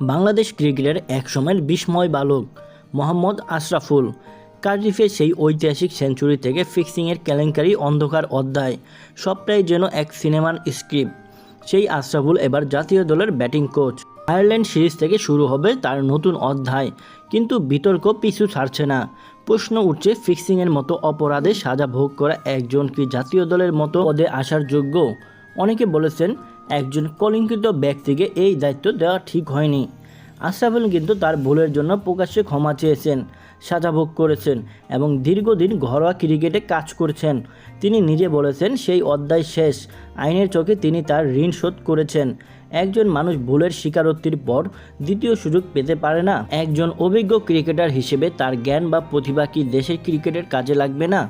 বাংলাদেশ ক্রিকেটের একসময়ের বিস্ময় বালক মোহাম্মদ আশরাফুল। কার্ডিফে সেই ঐতিহাসিক সেঞ্চুরি থেকে ফিক্সিংয়ের কেলেঙ্কারি অন্ধকার অধ্যায়, সবটাই যেন এক সিনেমার স্ক্রিপ্ট সেই আশরাফুল এবার জাতীয় দলের ব্যাটিং কোচ আয়ারল্যান্ড সিরিজ থেকে শুরু হবে তার নতুন অধ্যায়, কিন্তু বিতর্ক পিছু ছাড়ছে না। প্রশ্ন উঠছে ফিক্সিংয়ের মতো অপরাধে সাজা ভোগ করা একজন কি জাতীয় দলের মতো পদে আসার যোগ্য? অনেকে বলেছেন একজন কলিঙ্কিত ব্যক্তিকে এই দায়িত্ব দেওয়া ঠিক হয়নি। আশরাফুল কিন্তু তার ভুলের জন্য প্রকাশ্যে ক্ষমা চেয়েছেন, সাজা ভোগ করেছেন এবং দীর্ঘদিন ঘরোয়া ক্রিকেটে কাজ করছেন। তিনি নিজে বলেছেন, সেই অধ্যায় শেষ। আইনের চোখে তিনি তার ঋণ শোধ করেছেন। একজন মানুষ ভুলের স্বীকারোক্তির পর দ্বিতীয় সুযোগ পেতে পারে না। একজন অভিজ্ঞ ক্রিকেটার হিসেবে তার জ্ঞান বা প্রতিভা কি দেশের ক্রিকেটের কাজে লাগবে না?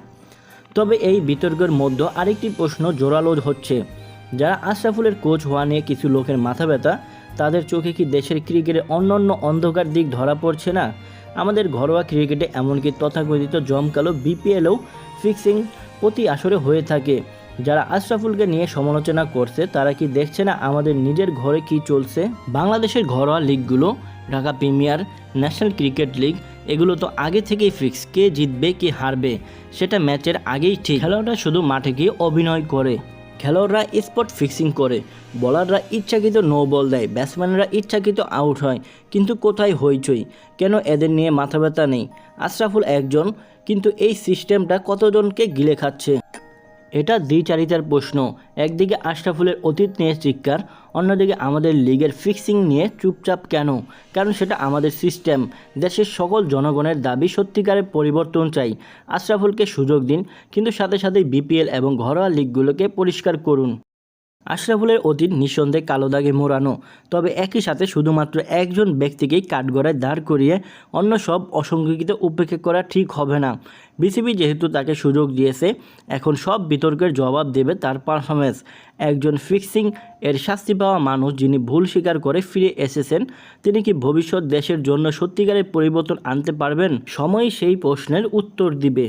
তবে এই বিতর্কের মধ্যে আরেকটি প্রশ্ন জোরালো হচ্ছে। যারা আশরাফুলের কোচ হওয়া নিয়ে কিছু লোকের মাথা ব্যথা, তাদের চোখে কি দেশের ক্রিকেটের অন্যান্য অন্ধকার দিক ধরা পড়ছে না? আমাদের ঘরোয়া ক্রিকেটে এমনকি তথাকথিত জমকালো বিপিএলও ফিক্সিং প্রতি আসরে হয়ে থাকে। যারা আশরাফুলকে নিয়ে সমালোচনা করছে, তারা কি দেখছে না আমাদের নিজের ঘরে কি চলছে? বাংলাদেশের ঘরোয়া লিগগুলো, Dhaka premier, national cricket league, এগুলো তো আগে থেকেই ফিক্স। কে জিতবে, কে হারবে, সেটা ম্যাচের আগেই ঠিক। খেলোয়াড়রা শুধু মাঠে গিয়ে অভিনয় করে। খেলোয়াড়রা স্পট ফিক্সিং করে বলাররা ইচ্ছাকৃত নো বল দেয় ব্যাটসম্যানরা ইচ্ছাকৃত আউট হয়, কিন্তু কোথায় হইচই? কেন এদের নিয়ে মাথা ব্যথা নেই? আশরাফুল একজন, কিন্তু এই সিস্টেমটা কতজনকে গিলে খাচ্ছে? এটা দ্বিচারিতার প্রশ্ন। একদিকে আশরাফুলের অতীত নিয়ে চিৎকার, অন্যদিকে আমাদের লিগের ফিক্সিং নিয়ে চুপচাপ কেন? কারণ সেটা আমাদের সিস্টেম। দেশের সকল জনগণের দাবি সত্যিকারের পরিবর্তন চাই। আশরাফুলকে সুযোগ দিন, কিন্তু সাথে সাথে বিপিএল এবং ঘরোয়া লিগগুলোকে পরিষ্কার করুন। আশরাফুলের অতীত নিঃসন্দেহে কালো দাগে মোড়ানো, তবে একই সাথে শুধুমাত্র একজন ব্যক্তিকেই কাঠগড়ায় দাঁড় করিয়ে অন্য সব অসংখ্যিত উপেক্ষা করা ঠিক হবে না। বিসিবি যেহেতু তাকে সুযোগ দিয়েছে, এখন সব বিতর্কের জবাব দেবে তার পারফরমেন্স একজন ফিক্সিং এর শাস্তি পাওয়া মানুষ যিনি ভুল স্বীকার করে ফিরে এসেছেন, তিনি কি ভবিষ্যৎ দেশের জন্য সত্যিকারের পরিবর্তন আনতে পারবেন? সময় সেই প্রশ্নের উত্তর দিবে।